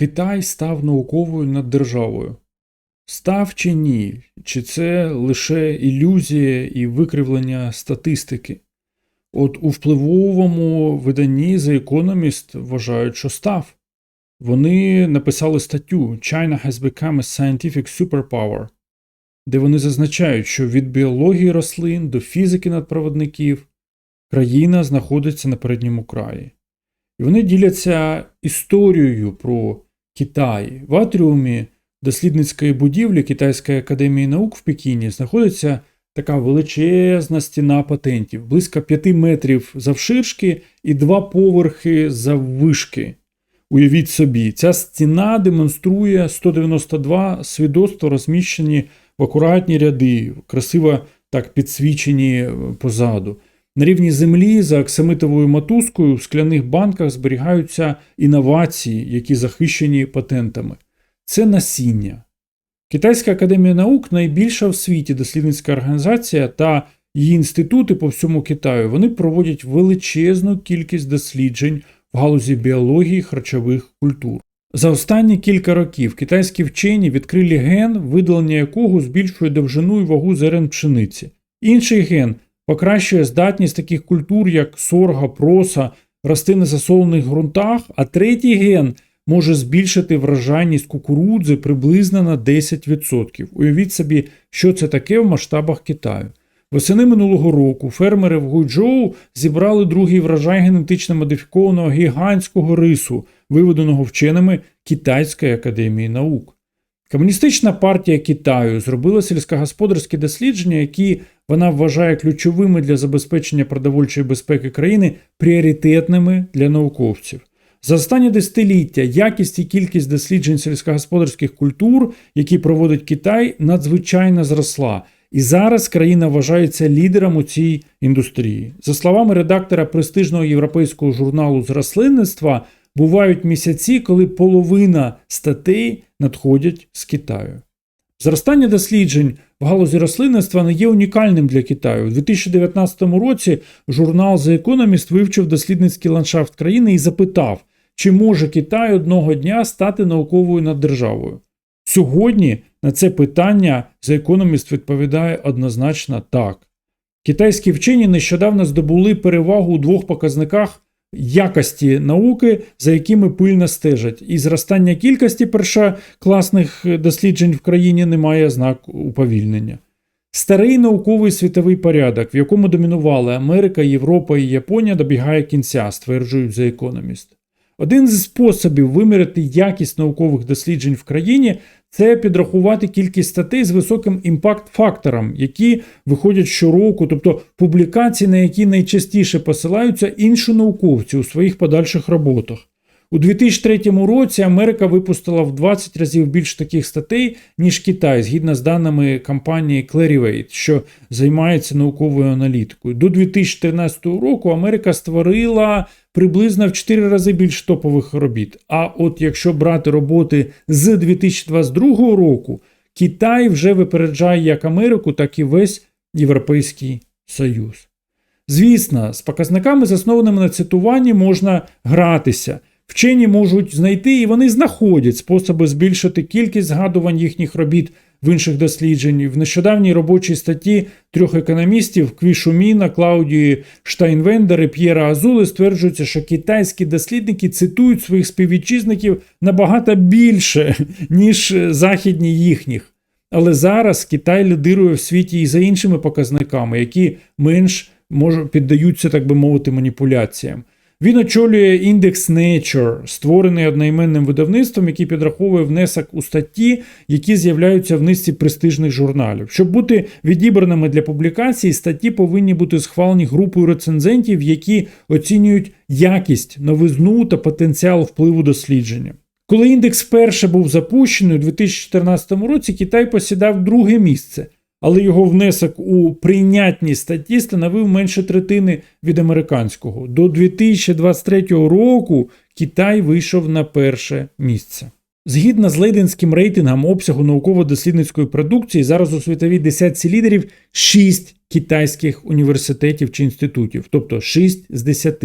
Китай став науковою наддержавою. Став чи ні? Чи це лише ілюзія і викривлення статистики? От у впливовому виданні The Economist вважають, що став. Вони написали статтю China has become a scientific superpower, де вони зазначають, що від біології рослин до фізики надпроводників країна знаходиться на передньому краї. І вони діляться історією про Китай. В атріумі дослідницької будівлі Китайської академії наук в Пекіні знаходиться така величезна стіна патентів, близько 5 метрів завширшки і два поверхи заввишки. Уявіть собі, ця стіна демонструє 192 свідоцтва, розміщені в акуратні ряди, красиво так підсвічені позаду. На рівні землі за оксамитовою мотузкою в скляних банках зберігаються інновації, які захищені патентами. Це насіння. Китайська академія наук найбільша в світі дослідницька організація та її інститути по всьому Китаю. Вони проводять величезну кількість досліджень в галузі біології харчових культур. За останні кілька років китайські вчені відкрили ген, видалення якого збільшує довжину і вагу зерен пшениці. Інший ген покращує здатність таких культур, як сорга, проса, рости на засолених ґрунтах, а третій ген може збільшити вражайність кукурудзи приблизно на 10%. Уявіть собі, що це таке в масштабах Китаю. Восени минулого року фермери в Гуйчжоу зібрали другий врожай генетично модифікованого гігантського рису, виведеного вченими Китайської академії наук. Комуністична партія Китаю зробила сільськогосподарські дослідження, які вона вважає ключовими для забезпечення продовольчої безпеки країни, пріоритетними для науковців. За останні десятиліття якість і кількість досліджень сільськогосподарських культур, які проводить Китай, надзвичайно зросла. І зараз країна вважається лідером у цій індустрії. За словами редактора престижного європейського журналу з рослинництва, бувають місяці, коли половина статей надходять з Китаю. Зростання досліджень в галузі рослинництва не є унікальним для Китаю. У 2019 році журнал The Economist вивчив дослідницький ландшафт країни і запитав, чи може Китай одного дня стати науковою наддержавою. Сьогодні на це питання The Economist відповідає однозначно так. Китайські вчені нещодавно здобули перевагу у двох показниках якості науки, за якими пильно стежать, і зростання кількості першокласних досліджень в країні не має знак уповільнення. Старий науковий світовий порядок, в якому домінували Америка, Європа і Японія, добігає кінця, стверджують The Economist. Один з способів виміряти якість наукових досліджень в країні це підрахувати кількість статей з високим імпакт-фактором, які виходять щороку, тобто публікації, на які найчастіше посилаються інші науковці у своїх подальших роботах. У 2003 році Америка випустила в 20 разів більше таких статей, ніж Китай, згідно з даними компанії Clarivate, що займається науковою аналітикою. До 2014 року Америка створила приблизно в 4 рази більш топових робіт. А от якщо брати роботи з 2022 року, Китай вже випереджає як Америку, так і весь Європейський Союз. Звісно, з показниками, заснованими на цитуванні, можна гратися. Вчені можуть знайти і вони знаходять способи збільшити кількість згадувань їхніх робіт в інших досліджень. В нещодавній робочій статті трьох економістів Квішуміна, Клаудії Штайнвендер і П'єра Азули стверджується, що китайські дослідники цитують своїх співвітчизників набагато більше, ніж західні їхніх. Але зараз Китай лідирує в світі і за іншими показниками, які менш може, піддаються, так би мовити, маніпуляціям. Він очолює індекс Nature, створений одноіменним видавництвом, який підраховує внесок у статті, які з'являються в низці престижних журналів. Щоб бути відібраними для публікації, статті повинні бути схвалені групою рецензентів, які оцінюють якість, новизну та потенціал впливу дослідження. Коли індекс вперше був запущений у 2014 році, Китай посідав друге місце але його внесок у прийнятні статті становив менше третини від американського. До 2023 року Китай вийшов на перше місце. Згідно з лейденським рейтингом обсягу науково-дослідницької продукції, зараз у світовій десятці лідерів 6 китайських університетів чи інститутів, тобто 6 з 10.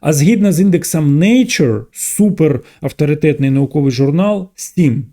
А згідно з індексом Nature, супер авторитетний науковий журнал 7.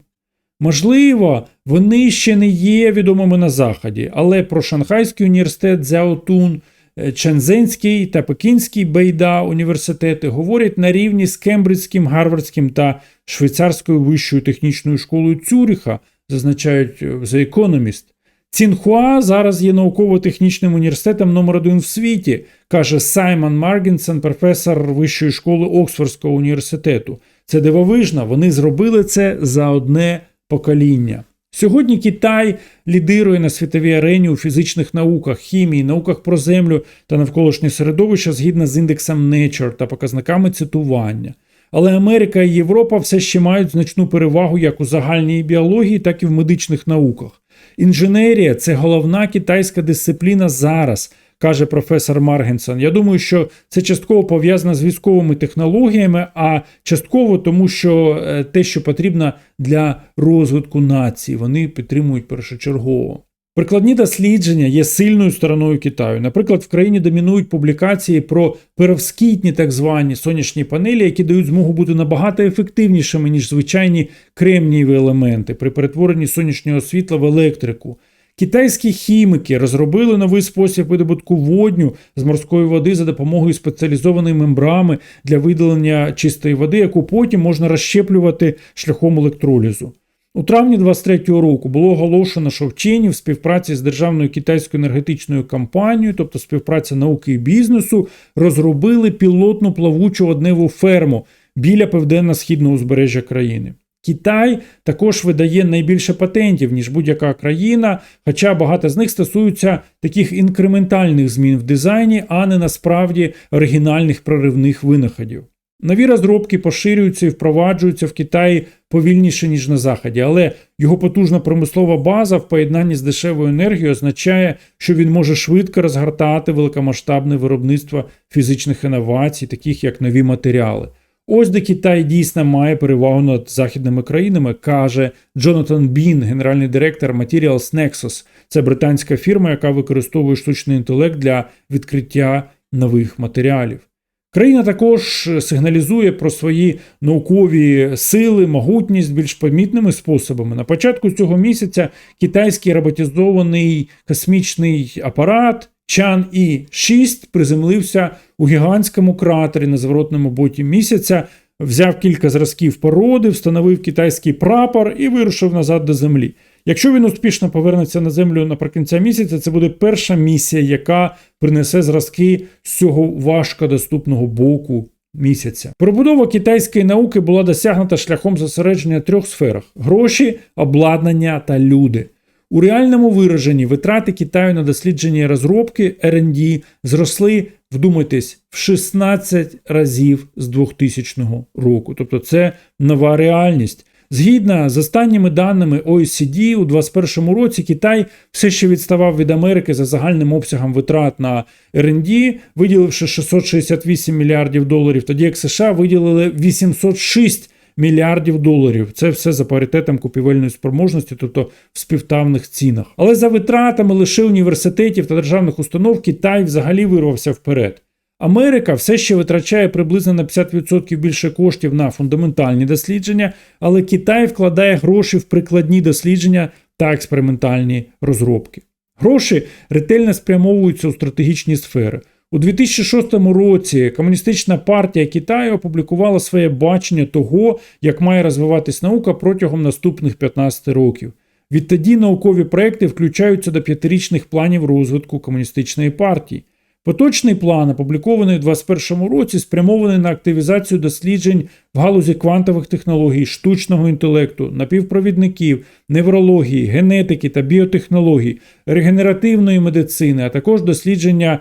Можливо, вони ще не є відомими на Заході, але про Шанхайський університет Зяотун, е, Чензенський та Пекінський Бейда університети говорять на рівні з Кембриджським, Гарвардським та Швейцарською вищою технічною школою Цюріха, зазначають е, The Economist. Цінхуа зараз є науково-технічним університетом номер один в світі, каже Саймон Маргінсон, професор Вищої школи Оксфордського університету. Це дивовижно, вони зробили це за одне покоління. Сьогодні Китай лідирує на світовій арені у фізичних науках, хімії, науках про землю та навколишнє середовище згідно з індексом Nature та показниками цитування. Але Америка і Європа все ще мають значну перевагу як у загальній біології, так і в медичних науках. Інженерія це головна китайська дисципліна зараз, каже професор Маргенсон. Я думаю, що це частково пов'язано з військовими технологіями, а частково тому, що е, те, що потрібно для розвитку нації, вони підтримують першочергово. Прикладні дослідження є сильною стороною Китаю. Наприклад, в країні домінують публікації про перевскітні так звані сонячні панелі, які дають змогу бути набагато ефективнішими, ніж звичайні кремнієві елементи при перетворенні сонячного світла в електрику. Китайські хіміки розробили новий спосіб видобутку водню з морської води за допомогою спеціалізованої мембрами для видалення чистої води, яку потім можна розщеплювати шляхом електролізу. У травні 23-го року було оголошено, що вчені в співпраці з Державною китайською енергетичною компанією, тобто співпраця науки і бізнесу, розробили пілотну плавучу одневу ферму біля південно-східного узбережжя країни. Китай також видає найбільше патентів, ніж будь-яка країна, хоча багато з них стосуються таких інкрементальних змін в дизайні, а не насправді оригінальних проривних винаходів. Нові розробки поширюються і впроваджуються в Китаї повільніше, ніж на Заході, але його потужна промислова база в поєднанні з дешевою енергією означає, що він може швидко розгортати великомасштабне виробництво фізичних інновацій, таких як нові матеріали. Ось де Китай дійсно має перевагу над західними країнами, каже Джонатан Бін, генеральний директор Materials Nexus. Це британська фірма, яка використовує штучний інтелект для відкриття нових матеріалів. Країна також сигналізує про свої наукові сили, могутність більш помітними способами. На початку цього місяця китайський роботизований космічний апарат Чан І 6 приземлився у гігантському кратері на зворотному боті місяця, взяв кілька зразків породи, встановив китайський прапор і вирушив назад до землі. Якщо він успішно повернеться на землю наприкінця місяця, це буде перша місія, яка принесе зразки з цього важкодоступного боку місяця. Пробудова китайської науки була досягнута шляхом зосередження трьох сферах: гроші, обладнання та люди. У реальному вираженні витрати Китаю на дослідження і розробки R&D зросли, вдумайтесь, в 16 разів з 2000 року. Тобто це нова реальність. Згідно з останніми даними OECD, у 2021 році Китай все ще відставав від Америки за загальним обсягом витрат на R&D, виділивши 668 мільярдів доларів, тоді як США виділили 806 мільярдів доларів. Це все за паритетом купівельної спроможності, тобто в співставних цінах. Але за витратами лише університетів та державних установ Китай взагалі вирвався вперед. Америка все ще витрачає приблизно на 50% більше коштів на фундаментальні дослідження, але Китай вкладає гроші в прикладні дослідження та експериментальні розробки. Гроші ретельно спрямовуються у стратегічні сфери. У 2006 році Комуністична партія Китаю опублікувала своє бачення того, як має розвиватись наука протягом наступних 15 років. Відтоді наукові проекти включаються до п'ятирічних планів розвитку комуністичної партії. Поточний план, опублікований у 2021 році, спрямований на активізацію досліджень в галузі квантових технологій, штучного інтелекту, напівпровідників, неврології, генетики та біотехнологій, регенеративної медицини, а також дослідження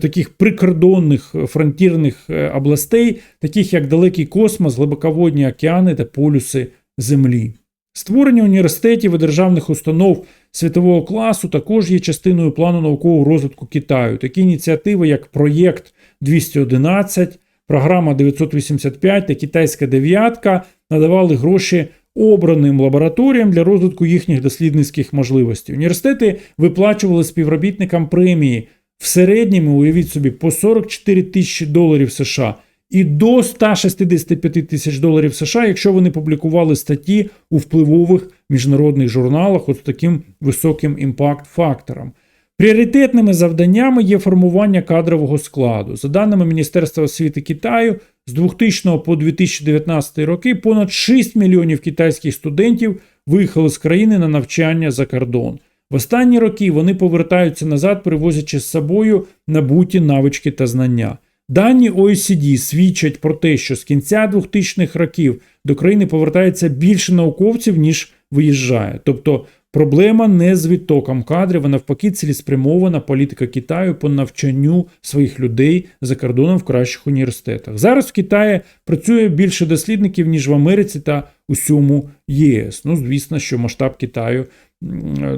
таких прикордонних фронтірних е, областей, таких як далекий космос, глибоководні океани та полюси Землі. Створення університетів і державних установ світового класу також є частиною плану наукового розвитку Китаю. Такі ініціативи, як проєкт 211, програма 985 та китайська дев'ятка надавали гроші обраним лабораторіям для розвитку їхніх дослідницьких можливостей. Університети виплачували співробітникам премії в середньому, уявіть собі, по 44 тисячі доларів США і до 165 тисяч доларів США, якщо вони публікували статті у впливових міжнародних журналах от з таким високим імпакт-фактором. Пріоритетними завданнями є формування кадрового складу. За даними Міністерства освіти Китаю, з 2000 по 2019 роки понад 6 мільйонів китайських студентів виїхали з країни на навчання за кордон. В останні роки вони повертаються назад, привозячи з собою набуті навички та знання. Дані OECD свідчать про те, що з кінця 2000-х років до країни повертається більше науковців, ніж виїжджає. Тобто проблема не з відтоком кадрів, а навпаки, цілеспрямована політика Китаю по навчанню своїх людей за кордоном в кращих університетах. Зараз в Китаї працює більше дослідників, ніж в Америці та усьому ЄС. Ну, звісно, що масштаб Китаю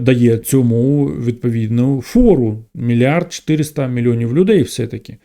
дає цьому відповідну фору мільярд 400 мільйонів людей все-таки.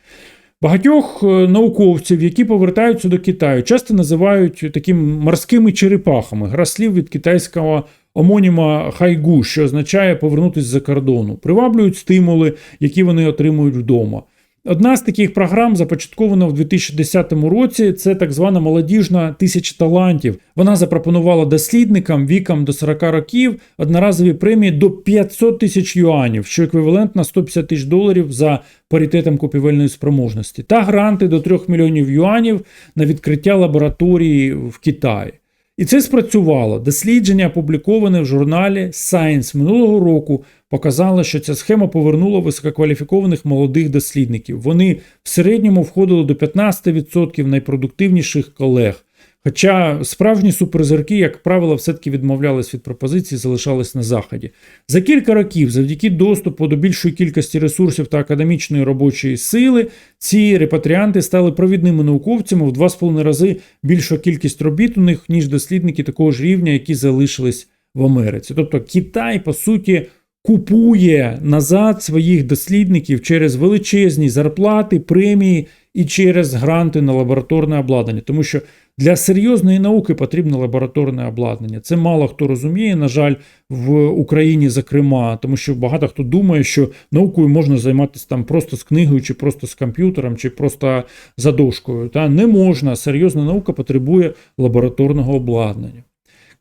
Багатьох е, науковців, які повертаються до Китаю, часто називають такими морськими черепахами. Гра слів від китайського омоніма хайгу, що означає повернутися за кордону, приваблюють стимули, які вони отримують вдома. Одна з таких програм започаткована в 2010 році. Це так звана молодіжна тисяча талантів. Вона запропонувала дослідникам віком до 40 років одноразові премії до 500 тисяч юанів, що еквівалентно 150 тисяч доларів за паритетом купівельної спроможності, та гранти до 3 мільйонів юанів на відкриття лабораторії в Китаї. І це спрацювало. Дослідження, опубліковане в журналі Science минулого року, показало, що ця схема повернула висококваліфікованих молодих дослідників. Вони в середньому входили до 15% найпродуктивніших колег. Хоча справжні суперзірки, як правило, все-таки відмовлялись від пропозицій, залишались на заході. За кілька років, завдяки доступу до більшої кількості ресурсів та академічної робочої сили, ці репатріанти стали провідними науковцями в два з половиною рази більша кількість робіт у них, ніж дослідники такого ж рівня, які залишились в Америці. Тобто Китай, по суті, купує назад своїх дослідників через величезні зарплати, премії і через гранти на лабораторне обладнання, тому що для серйозної науки потрібно лабораторне обладнання. Це мало хто розуміє, на жаль, в Україні, зокрема, тому що багато хто думає, що наукою можна займатися там просто з книгою, чи просто з комп'ютером, чи просто за дошкою. Та не можна. Серйозна наука потребує лабораторного обладнання.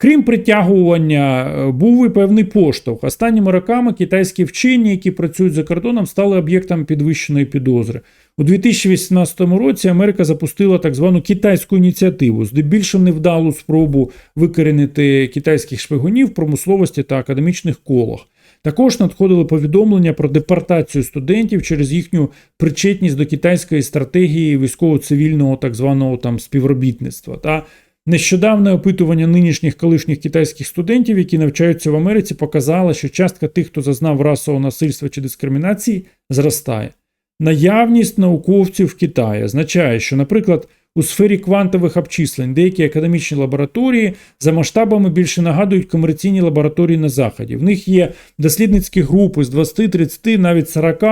Крім притягування, е, був і певний поштовх. Останніми роками китайські вчені, які працюють за кордоном, стали об'єктом підвищеної підозри. У 2018 році Америка запустила так звану китайську ініціативу, здебільшого невдалу спробу викорінити китайських шпигунів в промисловості та академічних колах. Також надходили повідомлення про депортацію студентів через їхню причетність до китайської стратегії військово-цивільного так званого там співробітництва. Та Нещодавне опитування нинішніх колишніх китайських студентів, які навчаються в Америці, показало, що частка тих, хто зазнав расового насильства чи дискримінації, зростає. Наявність науковців в Китаї означає, що, наприклад, у сфері квантових обчислень деякі академічні лабораторії за масштабами більше нагадують комерційні лабораторії на Заході. В них є дослідницькі групи з 20, 30, навіть 40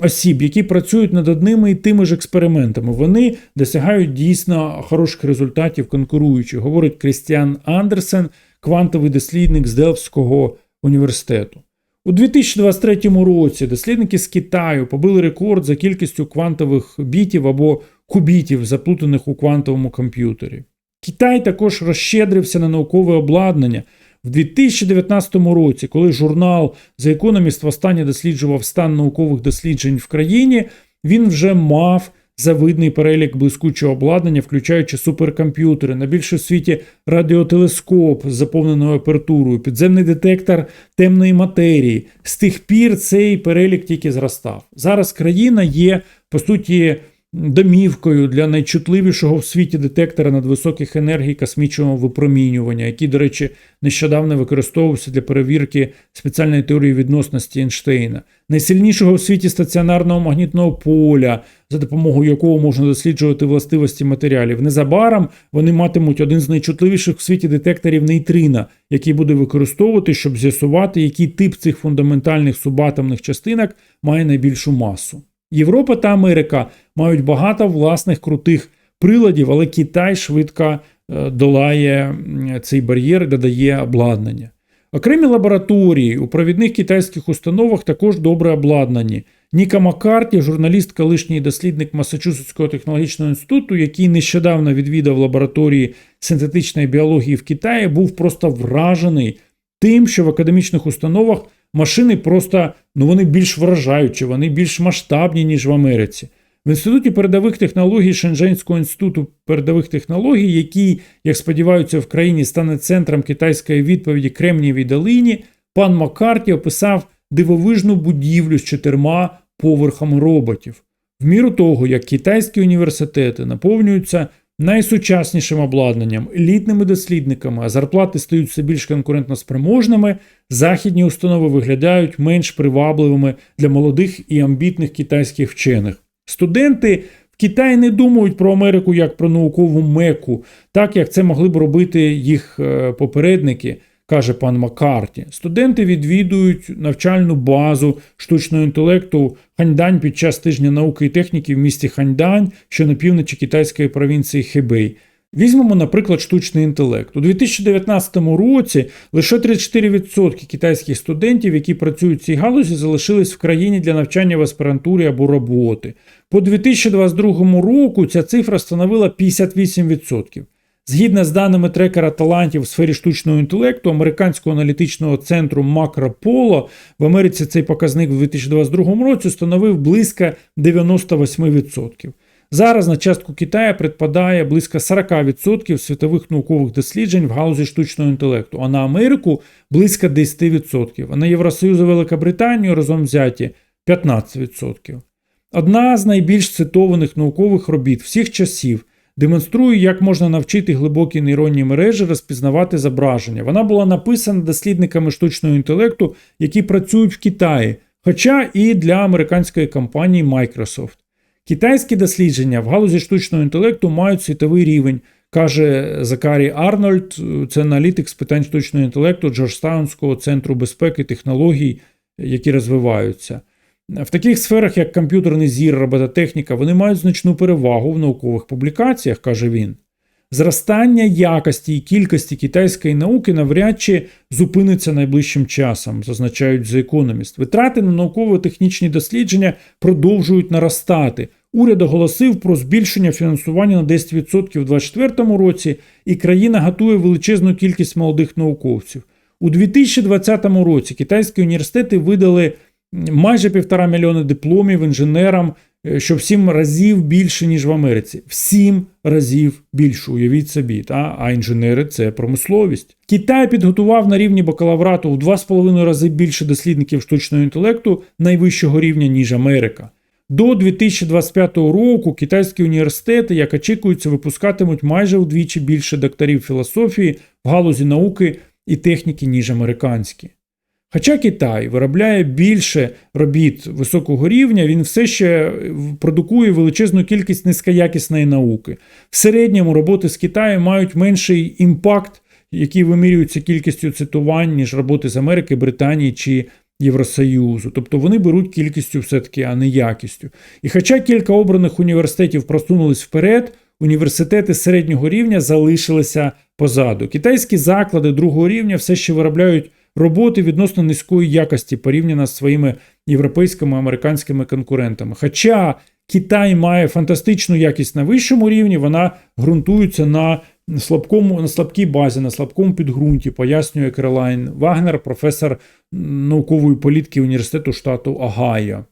осіб, які працюють над одними і тими ж експериментами. Вони досягають дійсно хороших результатів конкуруючих, говорить Крістіан Андерсен, квантовий дослідник з Делфського університету. У 2023 році дослідники з Китаю побили рекорд за кількістю квантових бітів або кубітів, заплутаних у квантовому комп'ютері. Китай також розщедрився на наукове обладнання. В 2019 році, коли журнал The Economist востаннє досліджував стан наукових досліджень в країні, він вже мав завидний перелік блискучого обладнання, включаючи суперкомп'ютери, найбільше в світі радіотелескоп з заповненою апертурою, підземний детектор темної матерії. З тих пір цей перелік тільки зростав. Зараз країна є, по суті, домівкою для найчутливішого в світі детектора надвисоких енергій космічного випромінювання, який, до речі, нещодавно використовувався для перевірки спеціальної теорії відносності Ейнштейна, найсильнішого в світі стаціонарного магнітного поля, за допомогою якого можна досліджувати властивості матеріалів. Незабаром вони матимуть один з найчутливіших в світі детекторів нейтрина, який буде використовувати, щоб з'ясувати, який тип цих фундаментальних субатомних частинок має найбільшу масу. Європа та Америка мають багато власних крутих приладів, але Китай швидко е, долає цей бар'єр і додає обладнання. Окремі лабораторії у провідних китайських установах також добре обладнані. Ніка Маккарті, журналіст, колишній дослідник Масачусетського технологічного інституту, який нещодавно відвідав лабораторії синтетичної біології в Китаї, був просто вражений тим, що в академічних установах машини просто ну вони більш вражаючі, вони більш масштабні, ніж в Америці. В інституті передових технологій Шенженського інституту передових технологій, який, як сподіваються, в країні стане центром китайської відповіді Кремнієвій долині, пан Маккарті описав дивовижну будівлю з чотирма поверхами роботів. В міру того, як китайські університети наповнюються найсучаснішим обладнанням, елітними дослідниками, а зарплати стають все більш конкурентноспроможними, західні установи виглядають менш привабливими для молодих і амбітних китайських вчених. Студенти в Китаї не думають про Америку як про наукову меку, так як це могли б робити їх е, попередники, каже пан Маккарті. Студенти відвідують навчальну базу штучного інтелекту Ханьдань під час тижня науки і техніки в місті Ханьдань, що на півночі китайської провінції Хебей. Візьмемо, наприклад, штучний інтелект. У 2019 році лише 34% китайських студентів, які працюють в цій галузі, залишились в країні для навчання в аспірантурі або роботи. По 2022 року ця цифра становила 58%. Згідно з даними трекера талантів в сфері штучного інтелекту американського аналітичного центру Макрополо, в Америці цей показник в 2022 році становив близько 98%. Зараз на частку Китаю припадає близько 40% світових наукових досліджень в галузі штучного інтелекту, а на Америку близько 10%, а на Євросоюз і Великобританію разом взяті 15%. Одна з найбільш цитованих наукових робіт всіх часів демонструє, як можна навчити глибокі нейронні мережі розпізнавати зображення. Вона була написана дослідниками штучного інтелекту, які працюють в Китаї, хоча і для американської компанії Microsoft. Китайські дослідження в галузі штучного інтелекту мають світовий рівень, каже Закарі Арнольд, це аналітик з питань штучного інтелекту Джорджтаунського центру безпеки технологій, які розвиваються. В таких сферах, як комп'ютерний зір, робототехніка, вони мають значну перевагу в наукових публікаціях, каже він. Зростання якості і кількості китайської науки навряд чи зупиниться найближчим часом, зазначають The Economist. Витрати на науково-технічні дослідження продовжують наростати. Уряд оголосив про збільшення фінансування на 10% у 2024 році, і країна готує величезну кількість молодих науковців. У 2020 році китайські університети видали майже півтора мільйони дипломів інженерам, е, що в сім разів більше, ніж в Америці. В сім разів більше, уявіть собі. Та? А інженери це промисловість. Китай підготував на рівні бакалаврату в 2,5 рази більше дослідників штучного інтелекту найвищого рівня, ніж Америка. До 2025 року китайські університети, як очікується, випускатимуть майже вдвічі більше докторів філософії в галузі науки і техніки, ніж американські. Хоча Китай виробляє більше робіт високого рівня, він все ще продукує величезну кількість низькоякісної науки. В середньому роботи з Китаю мають менший імпакт, який вимірюється кількістю цитувань, ніж роботи з Америки, Британії чи Євросоюзу. Тобто вони беруть кількістю все-таки, а не якістю. І хоча кілька обраних університетів просунулись вперед, університети середнього рівня залишилися позаду. Китайські заклади другого рівня все ще виробляють роботи відносно низької якості порівняно з своїми європейськими американськими конкурентами. Хоча Китай має фантастичну якість на вищому рівні, вона ґрунтується на слабкому, на слабкій базі, на слабкому підґрунті, пояснює Керолайн Вагнер, професор наукової політики університету штату Огайо.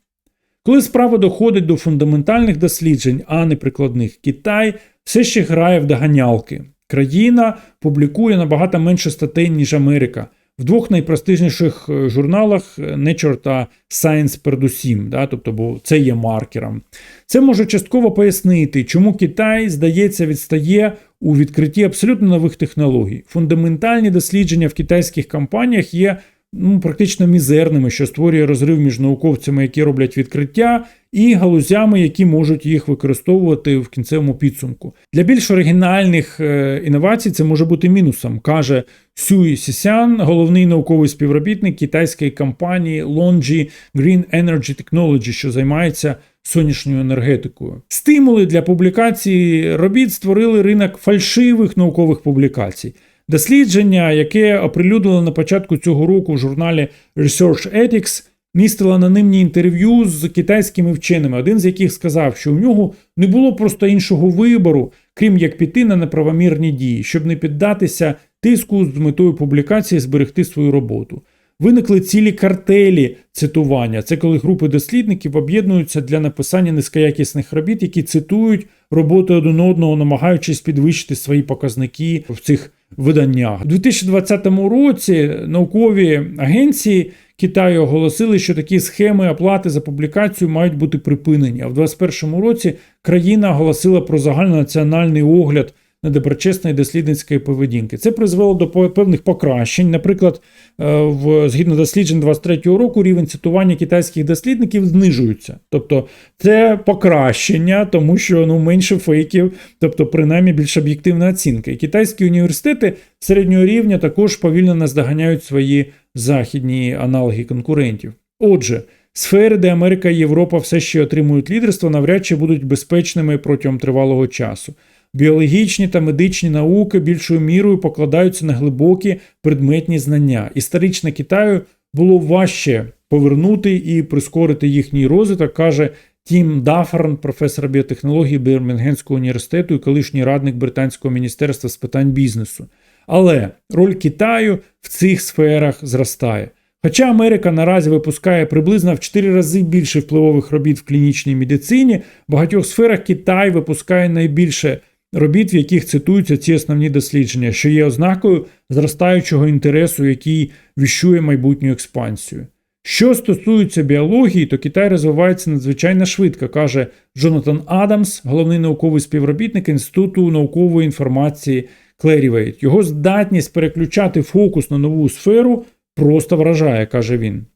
Коли справа доходить до фундаментальних досліджень, а не прикладних, Китай все ще грає в доганялки. Країна публікує набагато менше статей, ніж Америка в двох найпростижніших е, журналах е, Nature та Science передусім, да, тобто, бо це є маркером. Це може частково пояснити, чому Китай, здається, відстає у відкритті абсолютно нових технологій. Фундаментальні дослідження в китайських компаніях є ну, практично мізерними, що створює розрив між науковцями, які роблять відкриття, і галузями, які можуть їх використовувати в кінцевому підсумку. Для більш оригінальних е, інновацій це може бути мінусом, каже Сюй Сісян, головний науковий співробітник китайської компанії Longi Green Energy Technology, що займається сонячною енергетикою. Стимули для публікації робіт створили ринок фальшивих наукових публікацій. Дослідження, яке оприлюднили на початку цього року в журналі Research Ethics, містило анонімні інтерв'ю з китайськими вченими, один з яких сказав, що у нього не було просто іншого вибору, крім як піти на неправомірні дії, щоб не піддатися тиску з метою публікації зберегти свою роботу. Виникли цілі картелі цитування. Це коли групи дослідників об'єднуються для написання низькоякісних робіт, які цитують роботи один одного, намагаючись підвищити свої показники в цих виданнях. У 2020 році наукові агенції Китаю оголосили, що такі схеми оплати за публікацію мають бути припинені. А в 2021 році країна оголосила про загальнонаціональний огляд недоброчесної дослідницької поведінки. Це призвело до певних покращень. Наприклад, е, в згідно досліджень 23-го року рівень цитування китайських дослідників знижується. Тобто це покращення, тому що ну менше фейків, тобто принаймні більш об'єктивна оцінка. І китайські університети середнього рівня також повільно наздоганяють свої західні аналоги конкурентів. Отже. Сфери, де Америка і Європа все ще отримують лідерство, навряд чи будуть безпечними протягом тривалого часу. Біологічні та медичні науки більшою мірою покладаються на глибокі предметні знання. Історично Китаю було важче повернути і прискорити їхній розвиток, каже Тім Даферн, професор біотехнології Бірмінгемського університету і колишній радник Британського міністерства з питань бізнесу. Але роль Китаю в цих сферах зростає. Хоча Америка наразі випускає приблизно в 4 рази більше впливових робіт в клінічній медицині, в багатьох сферах Китай випускає найбільше робіт, в яких цитуються ці основні дослідження, що є ознакою зростаючого інтересу, який віщує майбутню експансію. Що стосується біології, то Китай розвивається надзвичайно швидко, каже Джонатан Адамс, головний науковий співробітник Інституту наукової інформації Clarivate. Його здатність переключати фокус на нову сферу просто вражає, каже він.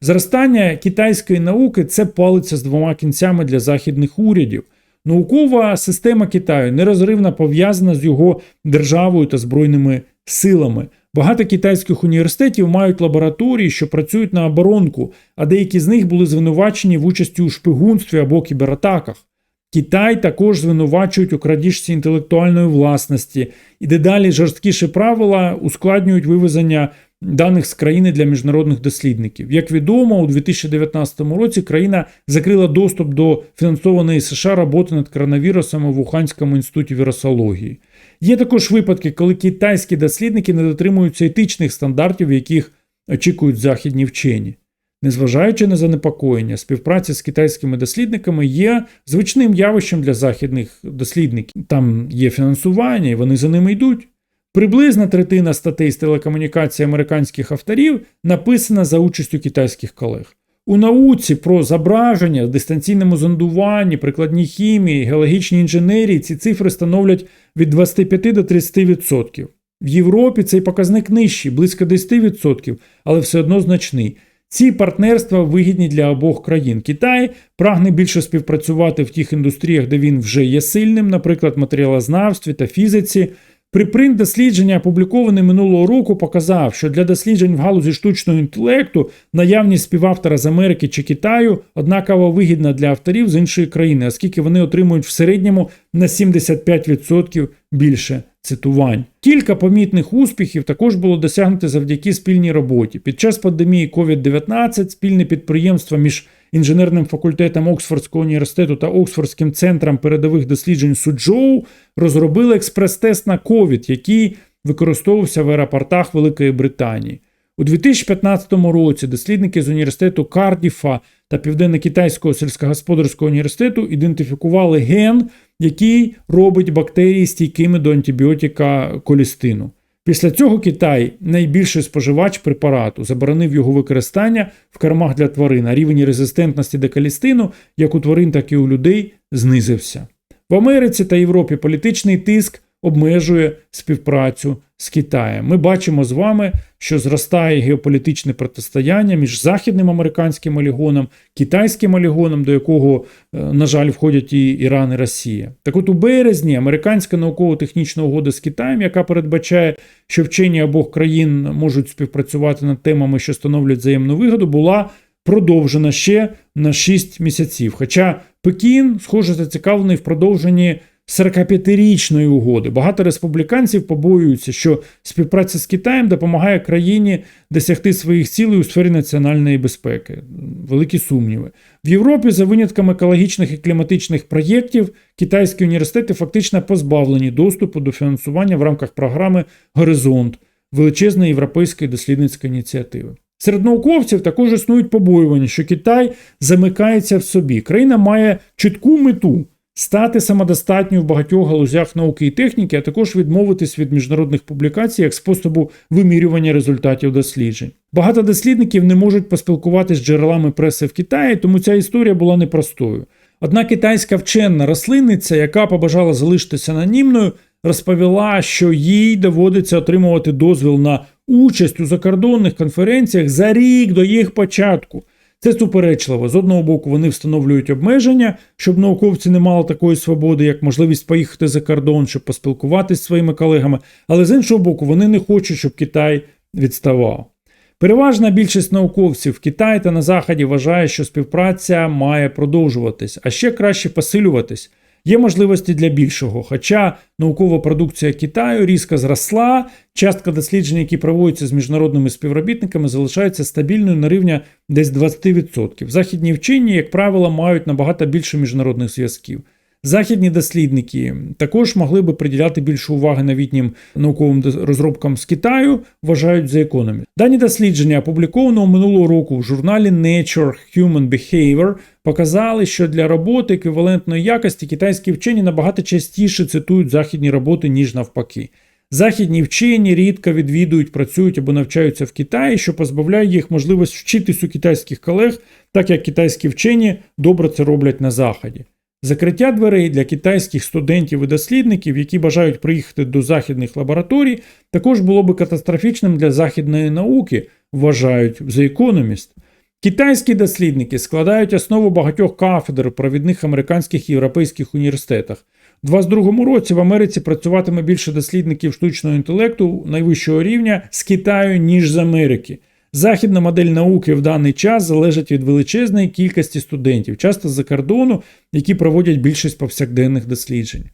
Зростання китайської науки це палиця з двома кінцями для західних урядів. Наукова система Китаю нерозривно пов'язана з його державою та збройними силами. Багато китайських університетів мають лабораторії, що працюють на оборонку, а деякі з них були звинувачені в участі у шпигунстві або кібератаках. Китай також звинувачують у крадіжці інтелектуальної власності, і дедалі жорсткіші правила ускладнюють вивезення даних з країни для міжнародних дослідників. Як відомо, у 2019 році країна закрила доступ до фінансованої США роботи над коронавірусом у Вуханському інституті вірусології. Є також випадки, коли китайські дослідники не дотримуються етичних стандартів, яких очікують західні вчені. Незважаючи на занепокоєння, співпраця з китайськими дослідниками є звичним явищем для західних дослідників. Там є фінансування, і вони за ними йдуть. Приблизна третина статей з телекомунікації американських авторів написана за участю китайських колег. У науці про зображення, дистанційному зондуванні, прикладній хімії, геологічній інженерії ці цифри становлять від 25 до 30%. В Європі цей показник нижчий, близько 10%, але все одно значний. Ці партнерства вигідні для обох країн. Китай прагне більше співпрацювати в тих індустріях, де він вже є сильним, наприклад, матеріалознавстві та фізиці. Припринт дослідження, опублікований минулого року, показав, що для досліджень в галузі штучного інтелекту наявність співавтора з Америки чи Китаю однаково вигідна для авторів з іншої країни, оскільки вони отримують в середньому на 75% більше цитувань. Кілька помітних успіхів також було досягнуто завдяки спільній роботі. Під час пандемії COVID-19 спільне підприємство між інженерним факультетом Оксфордського університету та Оксфордським центром передових досліджень Суджоу розробили експрес-тест на COVID, який використовувався в аеропортах Великої Британії. У 2015 році дослідники з університету Кардіфа та Південно-Китайського сільськогосподарського університету ідентифікували ген, який робить бактерії стійкими до антибіотика колістину. Після цього Китай, найбільший споживач препарату, заборонив його використання в кормах для тварин, а рівень резистентності до калістину, як у тварин, так і у людей, знизився. В Америці та Європі політичний тиск обмежує співпрацю з Китаєм. Ми бачимо з вами, що зростає геополітичне протистояння між західним американським олігоном, китайським олігоном, до якого, е, на жаль, входять і Іран і Росія. Так от у березні американська науково-технічна угода з Китаєм, яка передбачає, що вчені обох країн можуть співпрацювати над темами, що становлять взаємну вигоду, була продовжена ще на 6 місяців. Хоча Пекін, схоже, зацікавлений в продовженні 45-річної угоди. Багато республіканців побоюються, що співпраця з Китаєм допомагає країні досягти своїх цілей у сфері національної безпеки. Великі сумніви. В Європі, за винятком екологічних і кліматичних проєктів, китайські університети фактично позбавлені доступу до фінансування в рамках програми Горизонт величезної європейської дослідницької ініціативи. Серед науковців також існують побоювання, що Китай замикається в собі. Країна має чітку мету стати самодостатньою в багатьох галузях науки і техніки, а також відмовитись від міжнародних публікацій як способу вимірювання результатів досліджень. Багато дослідників не можуть поспілкуватися з джерелами преси в Китаї, тому ця історія була непростою. Одна китайська вчена рослинниця, яка побажала залишитися анонімною, розповіла, що їй доводиться отримувати дозвіл на участь у закордонних конференціях за рік до їх початку. Це суперечливо. З одного боку, вони встановлюють обмеження, щоб науковці не мали такої свободи, як можливість поїхати за кордон, щоб поспілкуватися зі своїми колегами. Але з іншого боку, вони не хочуть, щоб Китай відставав. Переважна більшість науковців в Китаї та на Заході вважає, що співпраця має продовжуватись, а ще краще посилюватись. Є можливості для більшого, хоча наукова продукція Китаю різко зросла, частка досліджень, які проводяться з міжнародними співробітниками, залишається стабільною на рівня десь 20%. Західні вчені, як правило, мають набагато більше міжнародних зв'язків. Західні дослідники також могли би приділяти більше уваги новітнім науковим розробкам з Китаю, вважають за економі. Дані дослідження, опублікованого минулого року в журналі Nature Human Behavior, показали, що для роботи еквівалентної якості китайські вчені набагато частіше цитують західні роботи, ніж навпаки. Західні вчені рідко відвідують, працюють або навчаються в Китаї, що позбавляє їх можливість вчитись у китайських колег, так як китайські вчені добре це роблять на Заході. Закриття дверей для китайських студентів і дослідників, які бажають приїхати до західних лабораторій, також було би катастрофічним для західної науки, вважають The Economist. Китайські дослідники складають основу багатьох кафедр провідних американських і європейських університетах. У 2022 році в Америці працюватиме більше дослідників штучного інтелекту найвищого рівня з Китаю, ніж з Америки. Західна модель науки в даний час залежить від величезної кількості студентів, часто з-за кордону, які проводять більшість повсякденних досліджень.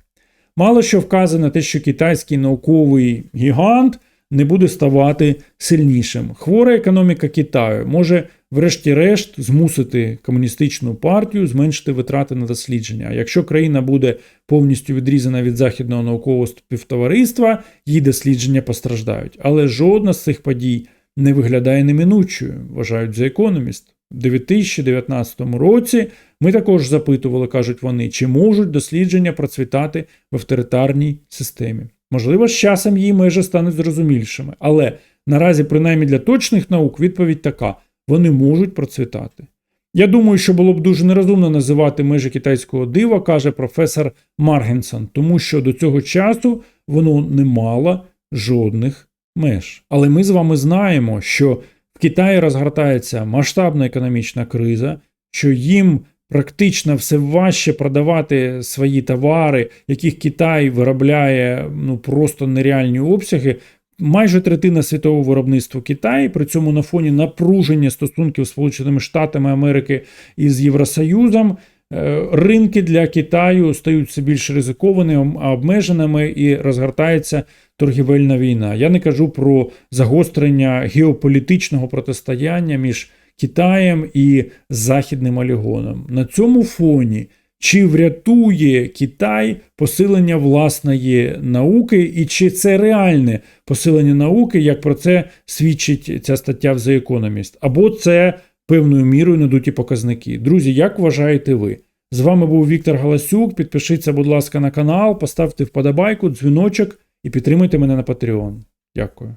Мало що вказує на те, що китайський науковий гігант не буде ставати сильнішим. Хвора економіка Китаю може, врешті-решт, змусити комуністичну партію зменшити витрати на дослідження. А якщо країна буде повністю відрізана від західного наукового співтовариства, її дослідження постраждають. Але жодна з цих подій не виглядає неминучою, вважають The Economist. У 2019 році ми також запитували, кажуть вони, чи можуть дослідження процвітати в авторитарній системі. Можливо, з часом її межі стануть зрозумілішими, але наразі, принаймні для точних наук, відповідь така: вони можуть процвітати. Я думаю, що було б дуже нерозумно називати межі китайського дива, каже професор Маргенсон, тому що до цього часу воно не мало жодних меж. Але ми з вами знаємо, що в Китаї розгортається масштабна економічна криза, що їм практично все важче продавати свої товари, яких Китай виробляє ну просто нереальні обсяги. Майже третина світового виробництва Китаю, при цьому на фоні напруження стосунків з Сполученими Штатами Америки і з Євросоюзом. Е, Ринки для Китаю стають все більш ризикованими, обмеженими і розгортається торгівельна війна. Я не кажу про загострення геополітичного протистояння між Китаєм і Західним олігоном. На цьому фоні чи врятує Китай посилення власної науки, і чи це реальне посилення науки, як про це свідчить ця стаття в The Economist? Або це певною мірою надуті показники. Друзі, як вважаєте ви? З вами був Віктор Галасюк. Підпишіться, будь ласка, на канал, поставте вподобайку, дзвіночок і підтримуйте мене на Patreon. Дякую.